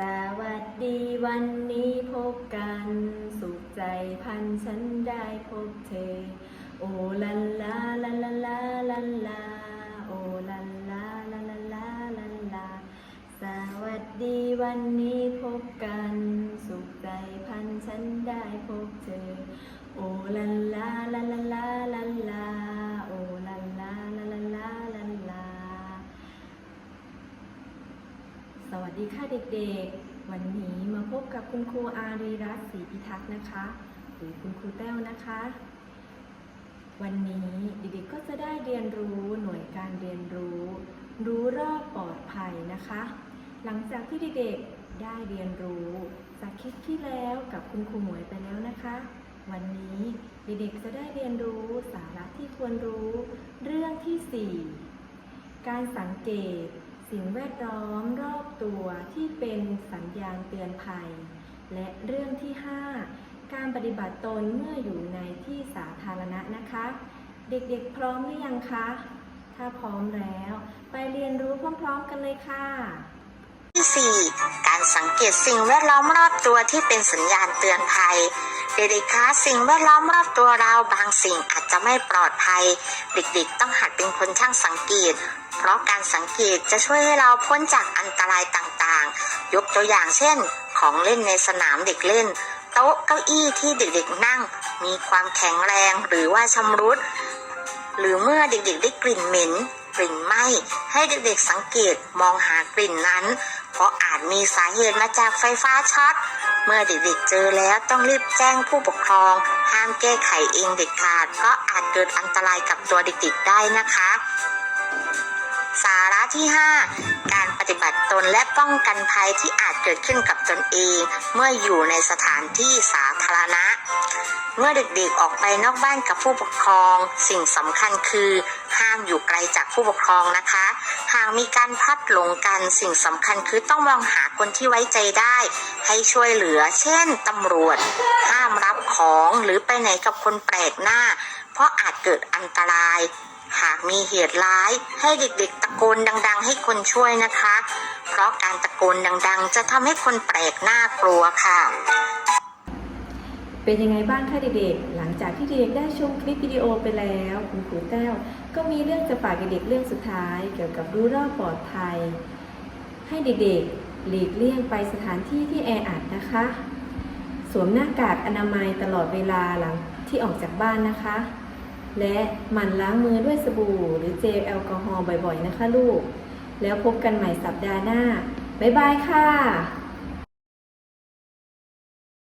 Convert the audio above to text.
สวัสดีวันนี้พบกัน สุขใจพันฉันได้พบเธอ โอลันลาลันลาลาลันลาโอลันลาลันลาลาลันลา สวัสดีวันนี้พบกัน สุขใจพันฉันได้พบเธอ โอลันลาลันลาลาลันลา โอลันลาลันลาลาลันลา สวัสดีค่ะเด็กๆ วันนี้มาพบกับคุณครูอารีรัตน์ศรีพิทักษ์นะคะหรือคุณครูแต้วนะคะ วันนี้เด็กๆก็จะได้เรียนรู้หน่วยการเรียนรู้ รู้รอบปลอดภัยนะคะ หลังจากที่เด็กๆได้เรียนรู้จากคลิปที่แล้วกับคุณครูหมวยไปแล้วนะคะ วันนี้เด็กๆจะได้เรียนรู้สาระที่ควรรู้ เรื่องที่ 4 การสังเกต สิ่งแวดล้อมรอบตัวที่เป็นสัญญาณเตือนภัย และเรื่องที่ 5 การปฏิบัติตนเมื่ออยู่ในที่สาธารณะนะคะ เด็กๆพร้อมหรือยังคะ ถ้าพร้อมแล้ว ไปเรียนรู้พร้อมๆกันเลยค่ะที่4การสังเกตสิ่งแวดล้อมรอบตัวที่เป็นสัญญาณเตือนภัย เด็กๆคะสิ่งแวดล้อมรอบตัวเราบางสิ่งอาจจะไม่ปลอดภัย เด็กๆต้องหัดเป็นคนช่างสังเกต เพราะการสังเกตจะช่วยให้เราพ้นจากอันตรายต่างๆ ยกตัวอย่างเช่น ของเล่นในสนามเด็กเล่น โต๊ะเก้าอี้ที่เด็กๆนั่ง มีความแข็งแรงหรือว่าชำรุด หรือเมื่อเด็กๆได้กลิ่นเหม็นกลิ่นไหม้ให้เด็กๆสังเกตมองหากลิ่นนั้น เพราะอาจมีสาเหตุมาจากไฟฟ้าช็อต เมื่อเด็กๆเจอแล้วต้องรีบแจ้งผู้ปกครอง ห้ามแก้ไขเองเด็ดขาดเพราะอาจเกิดอันตรายกับตัวเด็กๆได้นะคะ สาระที่ 5 การปฏิบัติตนและป้องกันภัยที่อาจเกิดขึ้นกับตนเอง เมื่ออยู่ในสถานที่สาธารณะ เมื่อเด็กๆออกไปนอกบ้านกับผู้ปกครอง สิ่งสำคัญคือห้ามอยู่ไกลจากผู้ปกครองนะคะ หากมีการพลัดหลงกันสิ่งสำคัญคือต้องมองหาคนที่ไว้ใจได้ ให้ช่วยเหลือ เช่นตำรวจ ห้ามรับของหรือไปไหนกับคนแปลกหน้า เพราะอาจเกิดอันตราย หากมีเหตุร้ายให้เด็กๆตะโกนดัง ๆ ให้คนช่วยนะคะ เพราะการตะโกนดัง ๆ จะทำให้คนแปลกหน้ากลัวค่ะ เป็นยังไงบ้างคะเด็กๆ หลังจากที่เด็กได้ชมคลิปวิดีโอไปแล้ว คุณครูแต้ว ก็มีเรื่องจะฝากเด็กๆเรื่องสุดท้าย เกี่ยวกับรู้รอบปลอดภัย ให้เด็กๆ หลีกเลี่ยงไปสถานที่ที่แออัดนะคะ สวมหน้ากากอนามัยตลอดเวลาหลังที่ออกจากบ้านนะคะ และหมั่นล้างมือด้วยสบู่ หรือเจลแอลกอฮอล์บ่อยๆ นะคะลูก แล้วพบกันใหม่สัปดาห์หน้า บ๊ายบายค่ะ